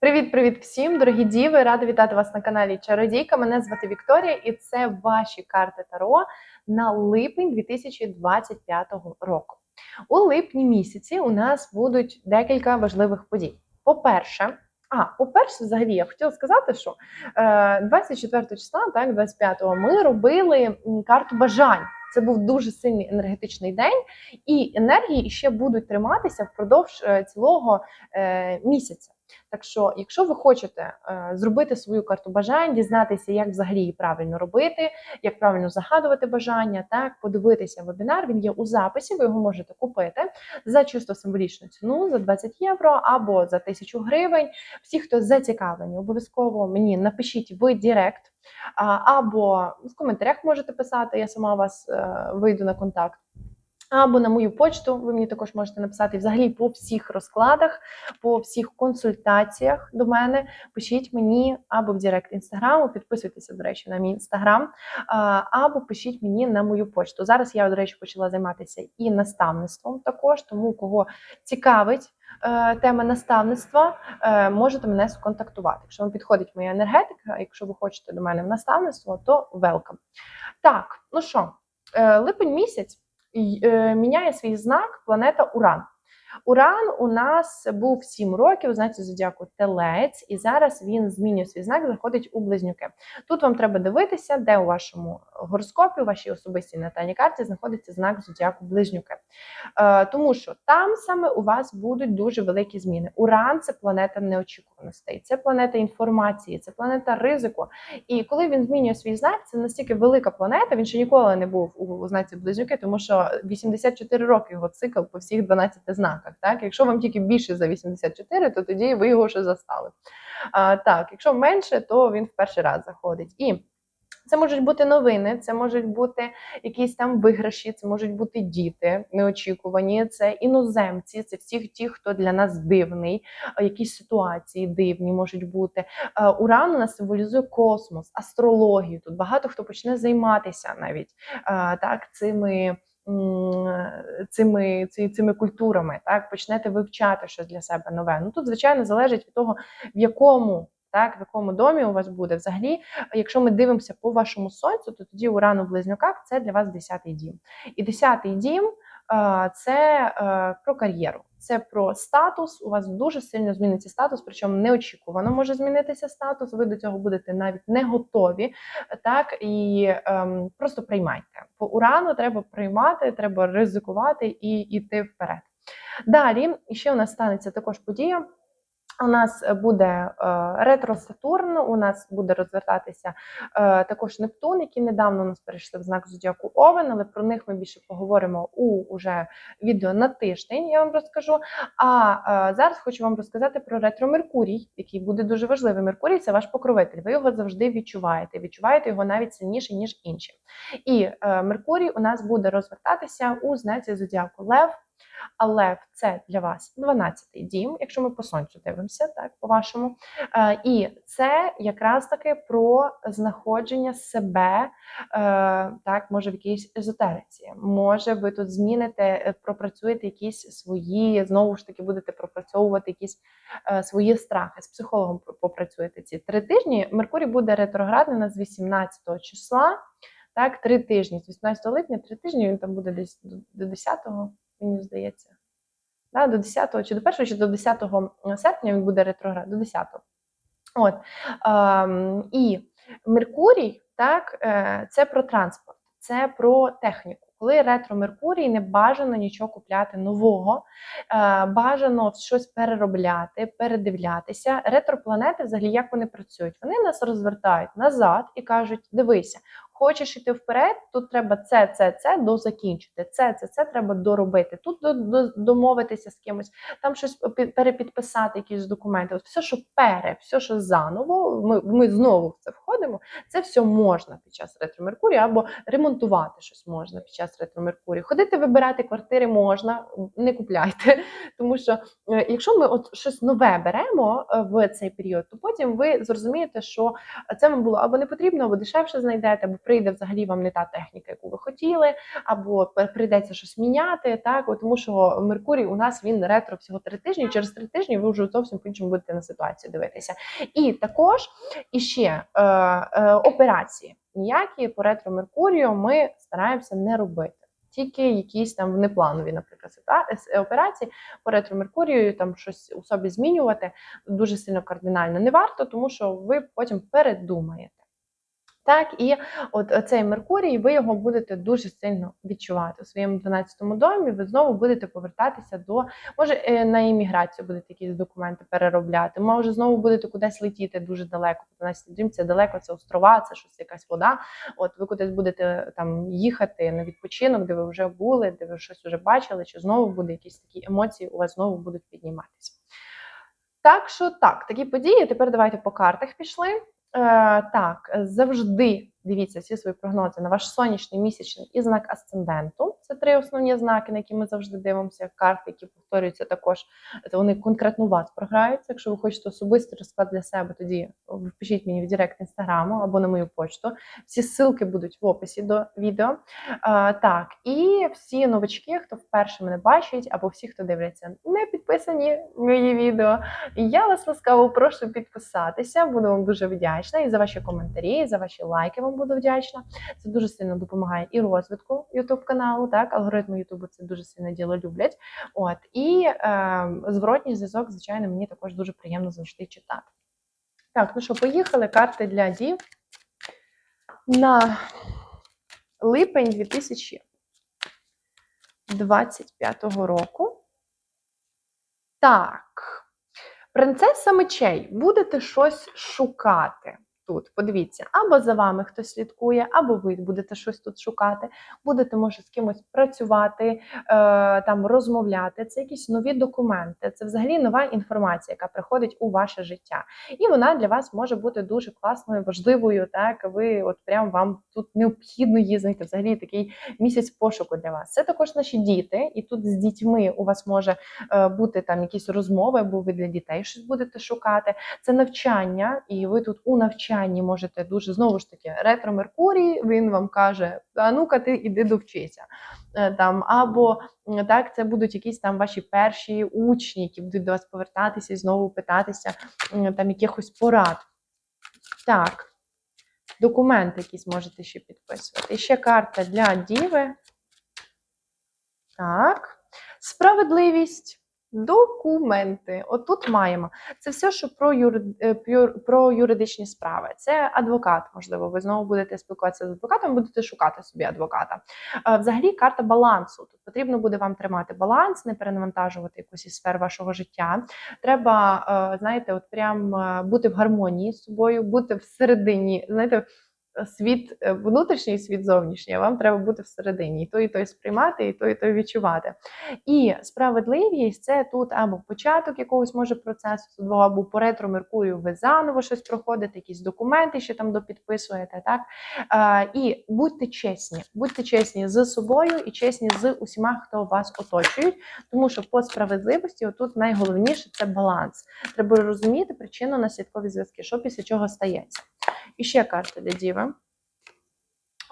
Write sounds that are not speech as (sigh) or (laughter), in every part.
Привіт-привіт всім, дорогі діви! Рада вітати вас на каналі Чародійка. Мене звати Вікторія, і це ваші карти Таро на липень 2025 року. У липні місяці у нас будуть декілька важливих подій. По-перше, а, по-перше, взагалі, я хотіла сказати, що е, 24 числа, так, 25-го, ми робили карту бажань. Це був дуже сильний енергетичний день, і енергії ще будуть триматися впродовж е, цілого е, місяця. Так що, якщо ви хочете е, зробити свою карту бажань, дізнатися, як взагалі її правильно робити, як правильно загадувати бажання, так подивитися вебінар. Він є у записі. Ви його можете купити за чисто символічну ціну за 20 євро або за 1000 гривень. Всі, хто зацікавлені, обов'язково мені напишіть в Директ. Або в коментарях можете писати, я сама вас е, вийду на контакт. Або на мою почту ви мені також можете написати взагалі по всіх розкладах, по всіх консультаціях до мене. Пишіть мені або в Директ інстаграму, підписуйтеся, до речі, на мій інстаграм, або пишіть мені на мою почту. Зараз я, до речі, почала займатися і наставництвом також, тому кого цікавить. е, Тема наставництва е, можете мене сконтактувати. Якщо вам підходить моя енергетика, якщо ви хочете до мене в наставництво, то welcome. Так, ну що, е, липень місяць міняє свій знак планета Уран. Уран у нас був 7 років, знаєте, зодіаку Телець, і зараз він змінює свій знак, заходить у близнюки. Тут вам треба дивитися, де у вашому гороскопі, у вашій особистій натальній карті знаходиться знак зодіаку Близнюки. Е, тому що там саме у вас будуть дуже великі зміни. Уран це планета неочікуваностей, це планета інформації, це планета ризику. І коли він змінює свій знак, це настільки велика планета. Він ще ніколи не був у, знаці близнюки, тому що 84 роки його цикл по всіх 12 знаках. Так, якщо вам тільки більше за 84, то тоді ви його вже застали. А, так, якщо менше, то він в перший раз заходить. І це можуть бути новини, це можуть бути якісь там виграші, це можуть бути діти неочікувані, це іноземці, це всі ті, хто для нас дивний, якісь ситуації дивні можуть бути. Уран у нас символізує космос, астрологію. Тут багато хто почне займатися навіть так цими. Цими, цими культурами, так почнете вивчати щось для себе нове. Ну тут, звичайно, залежить від того, в якому так, в якому домі у вас буде. Взагалі, якщо ми дивимося по вашому сонцю, то тоді урану у близнюках це для вас 10-й дім. І 10-й дім це е, про кар'єру, це про статус. У вас дуже сильно зміниться статус, причому неочікувано може змінитися статус. Ви до цього будете навіть не готові. Так і ем, просто приймайте. По урану треба приймати, треба ризикувати і йти вперед. Далі ще у нас станеться також подія. У нас буде е, ретро Сатурн, у нас буде розвертатися е, також Нептун, які недавно у нас перейшли в знак зодіаку Овен, але про них ми більше поговоримо у уже відео на тиждень. Я вам розкажу. А е, зараз хочу вам розказати про ретро Меркурій, який буде дуже важливий. Меркурій це ваш покровитель. Ви його завжди відчуваєте. Відчуваєте його навіть сильніше ніж інші. І Меркурій у нас буде розвертатися у знаці зодіаку Лев. А лев це для вас 12-й дім, якщо ми по сонцю дивимося, так по-вашому. Е, і це якраз таки про знаходження себе, е, так, може в якійсь езотериці. Може, ви тут зміните, е, пропрацюєте якісь свої, знову ж таки, будете пропрацьовувати якісь свої страхи. З психологом попрацюєте ці три тижні. Меркурій буде ретроградний з 18 числа. Так, три тижні, з 18 липня, три тижні він там буде десь до 10-го, мені здається. Да, до 10-го, чи до 1-го, чи до 10 серпня він буде ретроград, до 10-го. От. Ем, і Меркурій, так, е, це про транспорт, це про техніку. Коли ретро Меркурій, не бажано нічого купляти нового, е, бажано щось переробляти, передивлятися. Ретропланети, взагалі, як вони працюють? Вони нас розвертають назад і кажуть: дивися, хочеш іти вперед, тут треба це, це, це дозакінчити. Це, це, це треба доробити. Тут до, до, домовитися з кимось, там щось пі- перепідписати, якісь документи. От все, що пере, все, що заново, ми, ми знову в це входимо. Це все можна під час ретро Меркурія, або ремонтувати щось можна під час ретро Меркурія. Ходити вибирати квартири можна, не купляйте. (laughs) Тому що е, якщо ми от щось нове беремо е, в цей період, то потім ви зрозумієте, що це вам було або не потрібно, або дешевше знайдете, або прийде взагалі вам не та техніка, яку ви хотіли, або прийдеться щось міняти. Так, От тому що Меркурій у нас він ретро всього три тижні. Через три тижні ви вже зовсім по іншому будете на ситуацію дивитися. І також іще е, е, операції. Ніякі по ретро Меркурію ми стараємося не робити. Тільки якісь там внепланові, наприклад, операції по ретро Меркурію, там щось у собі змінювати дуже сильно кардинально не варто, тому що ви потім передумаєте. Так, і от цей Меркурій, ви його будете дуже сильно відчувати у своєму 12-му домі. Ви знову будете повертатися до може е, на імміграцію будете якісь документи переробляти. Може, знову будете кудись летіти дуже далеко. 12 дім це далеко, це острова, це щось якась вода. От ви кудись будете там їхати на відпочинок, де ви вже були, де ви щось вже бачили, чи знову буде якісь такі емоції, у вас знову будуть підніматися. Так що так, такі події. Тепер давайте по картах пішли. Е, так, завжди дивіться всі свої прогнози на ваш сонячний, місячний і знак асценденту. Це три основні знаки, на які ми завжди дивимося. Карти, які повторюються також. Це вони конкретно у вас програються. Якщо ви хочете особистий розклад для себе, тоді пишіть мені в Директ інстаграму або на мою почту. Всі ссылки будуть в описі до відео. А, так, і всі новачки, хто вперше мене бачить, або всі, хто дивляться, не підписані мої відео. Я вас ласкаво прошу підписатися. Буду вам дуже вдячна і за ваші коментарі, і за ваші лайки вам буду вдячна. Це дуже сильно допомагає і розвитку YouTube каналу. Так, алгоритми YouTube це дуже сильно діло люблять. От і е, зворотній зв'язок, звичайно, мені також дуже приємно завжди читати. Так, ну що, поїхали карти для дів на липень 2025 року. Так. Принцеса мечей, будете щось шукати тут. Подивіться, або за вами хтось слідкує, або ви будете щось тут шукати. Будете, може, з кимось працювати, е, там розмовляти. Це якісь нові документи. Це взагалі нова інформація, яка приходить у ваше життя. І вона для вас може бути дуже класною, важливою. Так, ви от прям вам тут необхідно її знайти. Взагалі такий місяць пошуку для вас. Це також наші діти, і тут з дітьми у вас може е, бути там якісь розмови, або ви для дітей щось будете шукати. Це навчання, і ви тут у навчанні можете дуже знову ж таки ретро Меркурій. Він вам каже: а ну-ка, ти іди довчися. Е, Там або так, це будуть якісь там ваші перші учні, які будуть до вас повертатися і знову питатися там якихось порад. Так. Документи якісь можете ще підписувати. І ще карта для діви. Так. Справедливість. Документи. Отут маємо. Це все, що про, юри... е, про юридичні справи. Це адвокат, можливо, ви знову будете спілкуватися з адвокатом, будете шукати собі адвоката. Взагалі, карта балансу. Тут потрібно буде вам тримати баланс, не перенавантажувати якусь із сфер вашого життя. Треба, е, знаєте, от прям е, бути в гармонії з собою, бути всередині, знаєте, світ е, внутрішній, світ зовнішній. а Вам треба бути всередині, і то, і той сприймати, і то, і той відчувати. І справедливість це тут або початок якогось може процесу судового, або по ретро Меркурію ви заново щось проходите, якісь документи ще там допідписуєте. Так а, і будьте чесні, будьте чесні з собою і чесні з усіма, хто вас оточують, тому що по справедливості отут найголовніше це баланс. Треба розуміти причинно наслідкові зв'язки, що після чого стається. І карта для діви.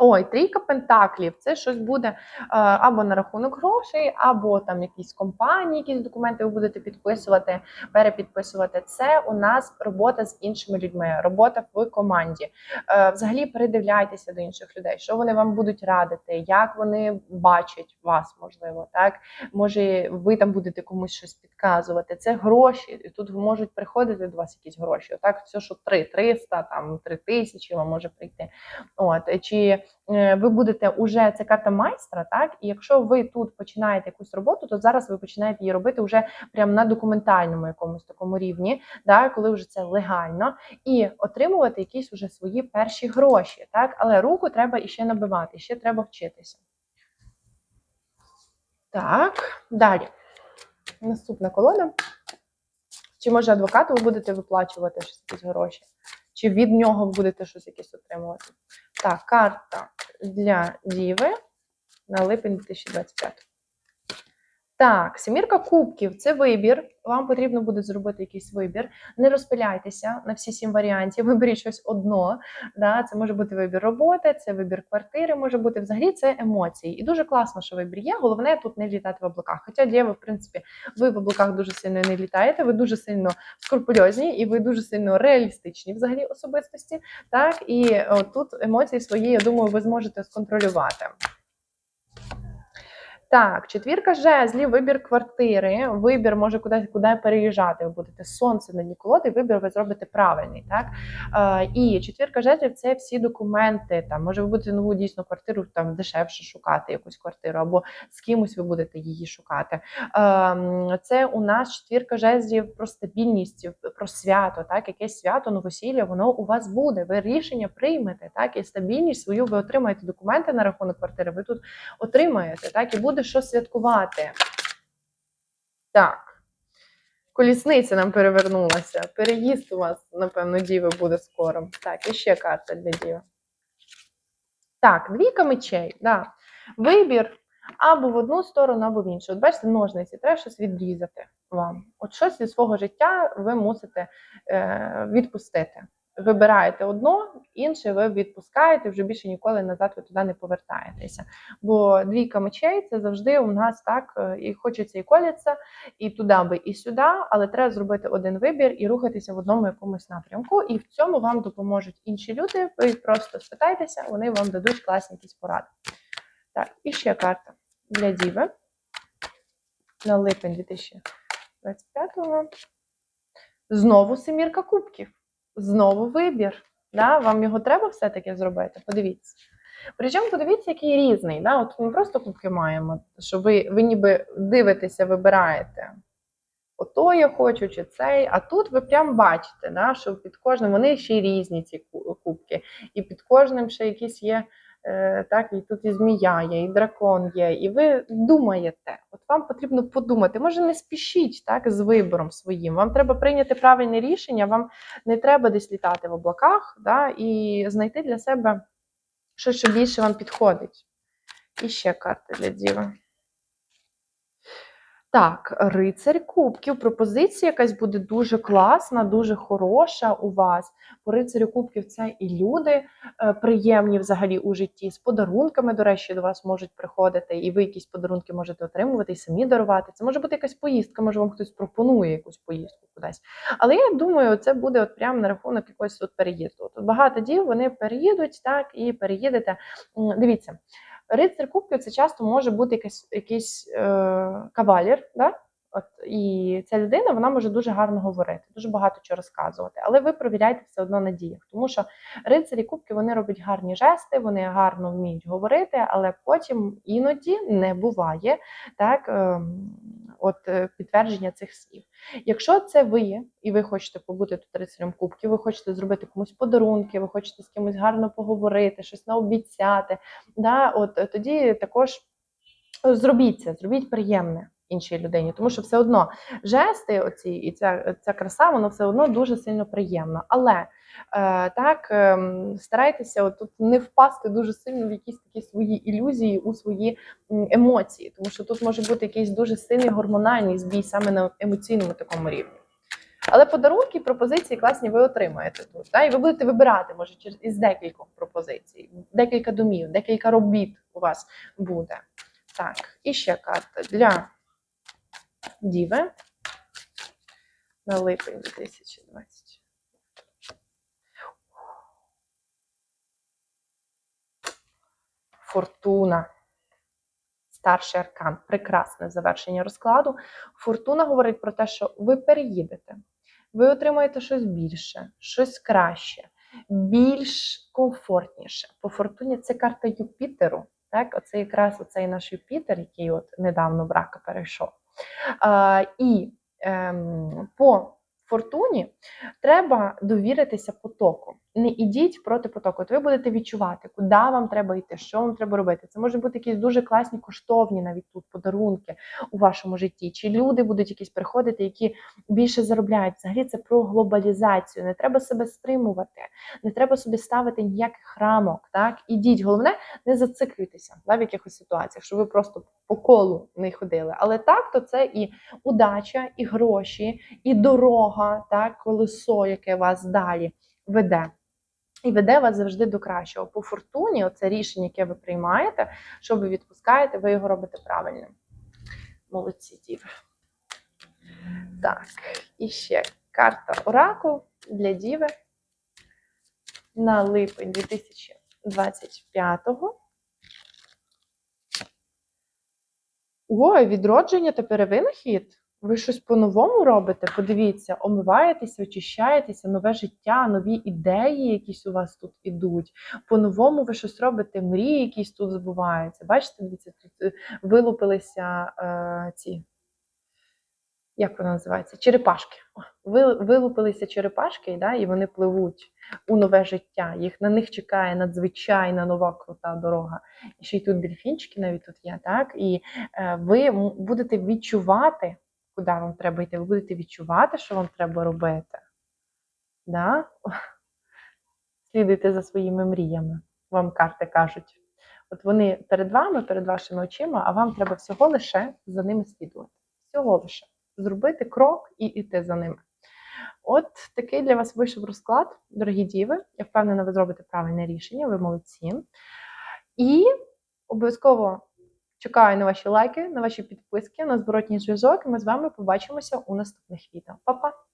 Ой, трійка пентаклів. Це щось буде е, або на рахунок грошей, або там якісь компанії, якісь документи ви будете підписувати, перепідписувати. Це у нас робота з іншими людьми, робота в команді. Е, Взагалі передивляйтеся до інших людей, що вони вам будуть радити, як вони бачать вас, можливо, так може ви там будете комусь щось підказувати. Це гроші. І тут можуть приходити до вас якісь гроші. Так, все, що 3 300, там 3 тисячі вам може прийти. От чи ви будете уже це карта майстра, так і якщо ви тут починаєте якусь роботу, то зараз ви починаєте її робити вже прямо на документальному якомусь такому рівні, да, коли вже це легально, і отримувати якісь уже свої перші гроші, так, але руку треба іще набивати, ще треба вчитися. Так, далі. Наступна колода. Чи може адвокату ви будете виплачувати щось якісь гроші? Чи від нього будете щось якесь отримувати? Так, карта для Діви на липень 2025. Так, сімірка кубків це вибір. Вам потрібно буде зробити якийсь вибір. Не розпиляйтеся на всі сім варіантів. (laughs) Виберіть щось одно. Да? Це може бути вибір роботи, це вибір квартири, може бути взагалі це емоції. І дуже класно, що вибір є. Головне тут не літати в облаках. Хоча для ви, в принципі, ви в облаках дуже сильно не літаєте, ви дуже сильно скрупульозні і ви дуже сильно реалістичні взагалі особистості. Так, і о, тут емоції свої, я думаю, ви зможете сконтролювати. Так, четвірка жезлів, вибір квартири, вибір може кудись куди переїжджати. Ви будете сонце на дні колоди, вибір ви зробите правильний. Так е, і четвірка жезлів це всі документи. Там може ви будете нову дійсно квартиру там дешевше шукати якусь квартиру, або з кимось ви будете її шукати. Е, це у нас четвірка жезлів про стабільність, про свято. Так, якесь свято, новосілля, воно у вас буде. Ви рішення приймете, так і стабільність свою ви отримаєте документи на рахунок квартири. Ви тут отримаєте, так, і буде що святкувати. Так. Колісниця нам перевернулася. Переїзд у вас, напевно, діви буде скоро. Так, і ще карта для діви. Так, двійка мечей. Да. Вибір або в одну сторону, або в іншу. От бачите, ножниці, треба щось відрізати вам. От щось від свого життя ви мусите е, відпустити. Вибираєте одно, інше ви відпускаєте, вже більше ніколи назад ви туди не повертаєтеся. Бо двійка мечей це завжди у нас так е, і хочеться і коляться, і туди би, і сюди, але треба зробити один вибір і рухатися в одному якомусь напрямку. І в цьому вам допоможуть інші люди. Ви просто спитайтеся, вони вам дадуть класні якісь поради. Так, і ще карта для Діви на липень 2025-го. Знову семірка кубків. Знову вибір. Да? Вам його треба все-таки зробити? Подивіться. Причому подивіться, який різний. Да? От ми просто кубки маємо, що ви, ви ніби дивитеся, вибираєте. Ото я хочу, чи цей. А тут ви прям бачите, да, що під кожним вони ще й різні, ці кубки. І під кожним ще якісь є. Е, так, і тут і змія є, і дракон є, і ви думаєте, от вам потрібно подумати, може не спішіть так з вибором своїм. Вам треба прийняти правильне рішення, вам не треба десь літати в облаках, да, і знайти для себе щось, що більше вам підходить. І ще карти для діва. Так, рицарь кубків. Пропозиція якась буде дуже класна, дуже хороша у вас. По рицарю кубків це і люди е, приємні взагалі у житті. З подарунками, до речі, до вас можуть приходити, і ви якісь подарунки можете отримувати і самі дарувати. Це може бути якась поїздка, може вам хтось пропонує якусь поїздку кудись. Але я думаю, це буде от прямо на рахунок якогось от переїзду. Тут багато дів вони переїдуть так і переїдете. Дивіться. Рицар кубків це часто може бути якийсь якийсь е, кавалір, да? От, і ця людина вона може дуже гарно говорити, дуже багато чого розказувати. Але ви провіряйте все одно на діях, тому що рицарі кубки вони роблять гарні жести, вони гарно вміють говорити, але потім іноді не буває так, е, от е, підтвердження цих слів. Якщо це ви, і ви хочете побути тут рицарем кубків, ви хочете зробити комусь подарунки, ви хочете з кимось гарно поговорити, щось наобіцяти, да, от е, тоді також зробіть це, зробіть приємне іншій людині, тому що все одно жести, оці і ця ця краса, воно все одно дуже сильно приємно. Але е, так е, старайтеся отут не впасти дуже сильно в якісь такі свої ілюзії у свої емоції, тому що тут може бути якийсь дуже сильний гормональний збій саме на емоційному такому рівні. Але подарунки, пропозиції класні ви отримаєте тут. Да? І ви будете вибирати, може, через із декількох пропозицій, декілька домів, декілька робіт у вас буде. Так, і ще карта для Діви на липень 2020. Фортуна. Старший аркан. Прекрасне завершення розкладу. Фортуна говорить про те, що ви переїдете, ви отримаєте щось більше, щось краще, більш комфортніше. По фортуні це карта Юпітеру. Так, Оце якраз оцей наш Юпітер, який от недавно в рака перейшов. І ем, по фортуні треба довіритися потоку. Не ідіть проти потоку. От ви будете відчувати, куди вам треба йти, що вам треба робити. Це може бути якісь дуже класні коштовні навіть тут подарунки у вашому житті. Чи люди будуть якісь приходити, які більше заробляють. Взагалі це про глобалізацію. Не треба себе стримувати, не треба собі ставити ніяких рамок. Так, ідіть. Головне, не зациклюйтеся да, в якихось ситуаціях, щоб ви просто по колу не ходили. Але так, то це і удача, і гроші, і дорога, так, колесо, яке вас далі веде. І веде вас завжди до кращого. По фортуні, оце рішення, яке ви приймаєте, що ви відпускаєте, ви його робите правильним. Молодці, діви. Так, і ще карта Оракул для Діви на липень 2025-го. Ой, відродження та перевинахід. Ви щось по-новому робите? Подивіться, омиваєтеся, очищаєтеся, нове життя, нові ідеї якісь у вас тут ідуть. По-новому ви щось робите, мрії якісь тут збуваються. Бачите, дивіться, тут е, вилупилися е, ці. Як вона називається? Черепашки. Ви, вилупилися черепашки, да, і вони пливуть у нове життя. Їх на них чекає надзвичайна нова крута дорога. І ще й тут дельфінчики навіть тут є, так? І е, ви будете відчувати, куди вам треба йти. Ви будете відчувати, що вам треба робити. Да? Слідуйте за своїми мріями, вам карти кажуть. От вони перед вами, перед вашими очима, а вам треба всього лише за ними слідувати. Всього лише зробити крок і йти за ними. От такий для вас вийшов розклад, дорогі діви. Я впевнена, ви зробите правильне рішення, ви молодці. І обов'язково чекаю на ваші лайки, на ваші підписки, на зворотній зв'язок. І ми з вами побачимося у наступних відео. Па-па!